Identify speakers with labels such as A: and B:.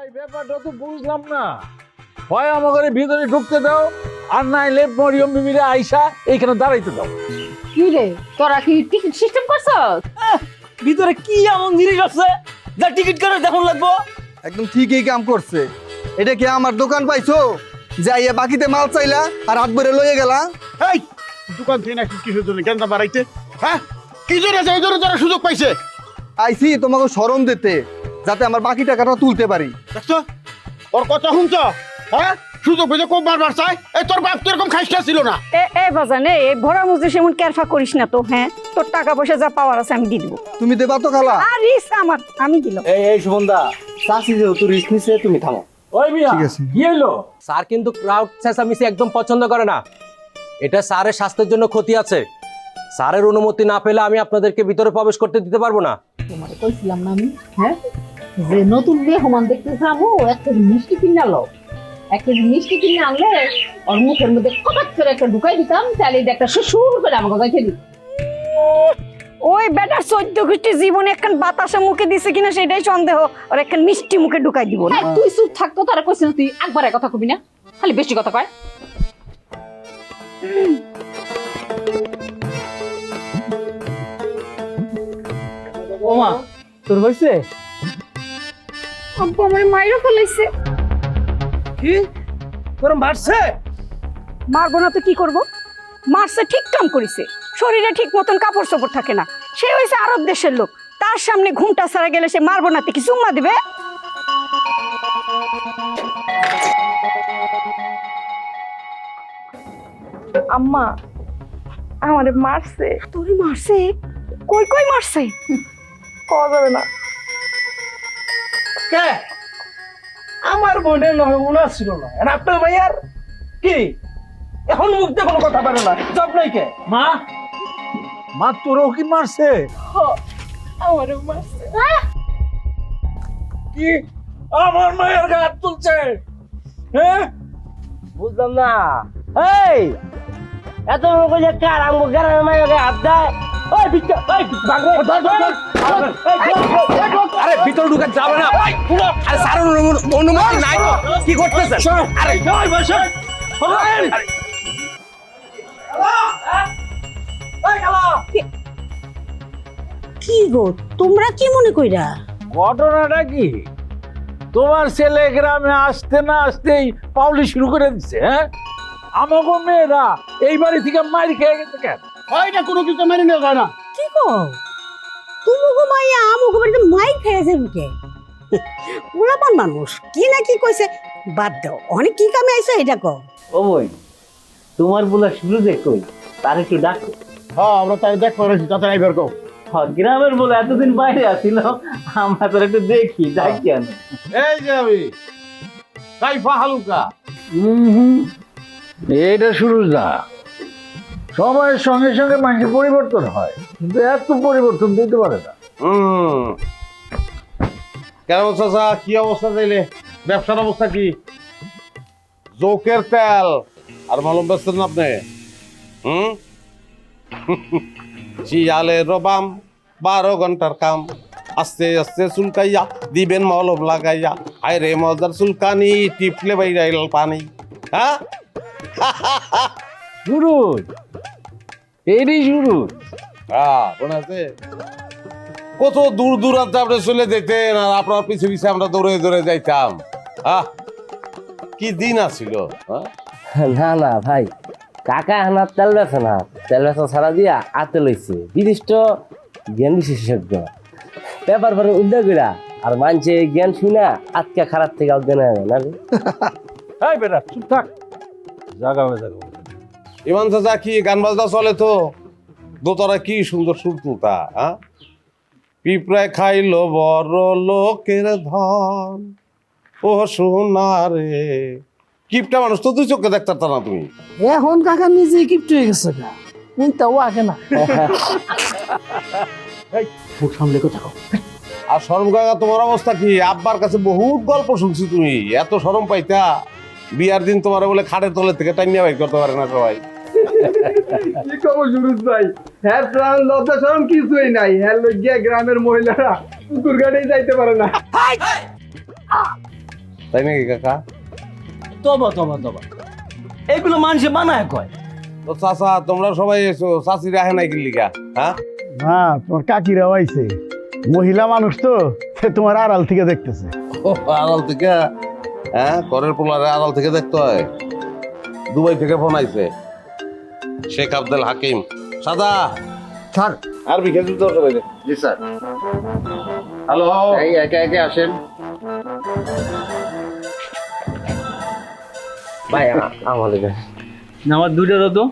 A: ভাই ব্যাপারটা তো বুঝলাম না। হয় আমাকে ভিতরে ঢুকতে দাও আর নাইলে মরিয়ম বিবিরে আইসা এইখানে দাঁড়াইতে দাও।
B: কি রে তোরা কি টিকিট সিস্টেম করছস?
C: ভিতরে কি এমন জিনিস আছে যা টিকিট করে দেখুন লাগবো?
D: একদম ঠিকই কাম করছে। এটা কি আমার দোকান পাইছো? যাইয়া বাকিতে মাল চাইলা আর হাত ভরে লইয়ে গেলা?
E: এই দোকান থেকে নাকি কিসের জন্য কেন বাড়াইতে। হ্যাঁ কি জন্য আছে? এই জন্য তারা সুযোগ পাইছে।
D: আইসি তোমাকে শরম দিতে। যাতে আমার বাকি টাকাটা তুলতে পারি।
E: দেখছ? ওর কথা শুনছ? হ্যাঁ? সুযোগ খুব বারবার চাই এই তোর বাপ তো এরকম খাইস ছিল না?
F: এ এ বাজান এ ভরা মুজে সেমন কেরফা করিস না তো হ্যাঁ? তোর টাকা পয়সা যা পাওয়ার আছে আমি দিয়ে দিব।
D: তুমি দেবা তো খালা।
F: আর রিস আমার আমি দিলাম।
C: এই এই সুমনদা চাষি যেহেতু রিস্ক নিছে তুমি থামো।
A: ওই মিয়া
D: ঠিক আছে।
A: কি হলো
G: স্যার কিন্তু ক্রাউড চেঁচামেচি একদম পছন্দ করে না। এটা স্যারের স্বাস্থ্যের জন্য ক্ষতি আছে। স্যারের অনুমতি না পেলে আমি আপনাদেরকে ভিতরে প্রবেশ করতে দিতে পারব না।
B: তোমারে কইছিলাম না আমি হ্যাঁ? যে নতুন মেহমান দেখতে যাব এক কেজি মিষ্টি কিনে আলো। এক কেজি মিষ্টি কিনে আনলে ওর মুখের মধ্যে কটাক করে একটা ঢুকাই দিতাম তাহলে একটা সুসুর করে আমাকে যাইতে দিত।
F: ওই বেটার চোদ্দ গোষ্ঠী জীবনে একখান বাতাসে মুখে দিছে কিনা সেটাই সন্দেহ। আর একখান মিষ্টি মুখে ঢুকাই দিব না।
B: তুই চুপ থাকতো তারা কইছিল তুই একবারে কথা কবি না। খালি বেশি কথা কয়।
C: ওমা তোর হইছে?
F: আব্বু আমার মাইরও ফেলাইছে।
C: কি? তোর মারছে?
F: মারবো না তো কি করব? মারছে ঠিক কাম করিছে। শরীরে ঠিক মতন কাপড় চোপড় থাকে না। সে হয়েছে আরব দেশের লোক। তার সামনে ঘুমটা ছাড়া গেলে সে মারবো না তো কি চুম্মা দিবে?
H: আম্মা আমারে মারছে।
F: তোরে মারছে? কই কই মারছে?
H: কওয়া যাবে না।
C: কে? আমার বোনের নমুনা ছিল না আর আপনার ভাইয়ার কি? এখন মুখ দিয়ে কোনো কথা পারে না। জব নাই কে?
A: মা? মা তোরও কি মারছে?
H: আমারে মারছে।
A: কি? আমার মায়ের গায়ে হাত তুলছে। হ্যাঁ
C: বুঝলাম না। এই এত বড় করে কার আমগো গ্রামের মায়ের হাত দেয়? ওই বিচ্ছা ওই
G: আরে ভিতরে ঢুকে যাবে না। ভাই আরে স্যারের অনুমতি- নাই। তো কি করতেছেন? আরে
I: কি গো তোমরা কি মনে কইরা?
A: ঘটনাটা কি? তোমার ছেলে গ্রামে আসতে না আসতেই পাউলি শুরু করে দিচ্ছে হ্যাঁ? আমাকে মেয়েরা এই বাড়ি থেকে মারি খেয়ে গেছে কেন?
E: ওইটা কোনো কিছু মেনে নেওয়া যায় না।
I: কি গো? তুমি গো মাইয়া আমুক খেয়েছে মুখে পোলাপান মানুষ কি না কি কইছে বাদ দাও অনেক কি কামে আইছে এটা কো।
C: ও বই তোমার বলা শুরু যে কই তার একটু ডাকো।
E: হ্যাঁ আমরা তাই দেখ করেছি তাতে আইবার কও।
C: হ, গ্রামের বলে এতদিন বাইরে আসিল আমরা তোর একটু দেখি ডাকি আনো
A: এই যে আমি কাইফা হালুকা। এটা শুরু না সময়ের সঙ্গে সঙ্গে মানুষের পরিবর্তন হয় কিন্তু এত পরিবর্তন দিতে পারে না।
E: হুম। কেন চাচা? কি অবস্থা চাইলে? ব্যবসার অবস্থা কি? জোকের তেল। আর মলম বেচতেন না আপনি? হুম? শিয়ালে রবাম বারো ঘণ্টার কাম। আস্তে আস্তে চুলকাইয়া দিবেন মলম লাগাইয়া। আয় রে মজার চুলকানি টিপলে বাই বাইরাইল পানি। হ্যাঁ?
A: শুরু এরই শুরু
E: হ্যাঁ মনে আছে? কত দূর দূরান্তে আপনি চলে যেতেন আর আপনার পিছে পিছে আমরা দৌড়ে দৌড়ে যাইতাম। আহ কি দিন আছিল হ্যাঁ?
C: না না ভাই কাকা হানা তেল বেছে না। তেল বেচা ছাড়া দিয়া আতে লইছে। বিশিষ্ট জ্ঞান বিশেষজ্ঞ। পেপার পরে উদ্যোগ আর মানছে জ্ঞান শুনা আজকে খারাপ থেকে অজ্ঞান হয়ে না রে?
A: এই বেটা চুপ থাক। জাগা হয়ে
E: ইমান চাচা কি গান বাজনা চলে তো? দোতারা কি সুন্দর সুর তুলতা হ্যাঁ? পিঁপড়ায় খাইলো বড় লোকের ধন। ও সোনা রে কিপটা মানুষ তো দুই চোখে দেখতে না তুমি।
H: এখন কাকা নিজে গিফট হয়ে গেছে চিন্তাও আগে না।
C: মুখ সামলে কথা কও।
E: আর সরম কাকা তোমার অবস্থা কি? আব্বার কাছে বহুত গল্প শুনছি তুমি। এত সরম পাইতা বিয়ার দিন তোমার বলে খাটের তলে থেকে টাইমিয়া বাইর করতে পারে না সবাই।
D: কি খবর সুরজ ভাই? হ্যাঁ প্রাণ লজ্জা শরম কিছুই নাই। হ্যাঁ লজ্জা গ্রামের মহিলারা পুকুর ঘাটেই যাইতে পারে না।
E: তাই নাকি কাকা?
C: তবা তবা তবা। এগুলো মানুষে বানায় কয়?
E: তো চাচা তোমরা সবাই এসো। চাষিরা আহে নাই কিল্লিকা হ্যাঁ?
J: না তোমার কাকিরাও আইছে। মহিলা মানুষ তো সে তোমার আড়াল থেকে দেখতেছে।
E: ও, আড়াল থেকে? হ্যাঁ করের পোলারে আড়াল থেকে দেখতে হয়। দুবাই থেকে ফোন আইছে। শেখ আব্দুল হাকিম। সাদা।
J: স্যার।
E: আর বিখে দরকার সবাই
J: জি স্যার।
E: হ্যালো।
J: এই একে একে আসেন।
C: ভাই আমার
J: আমার দুইটা তো।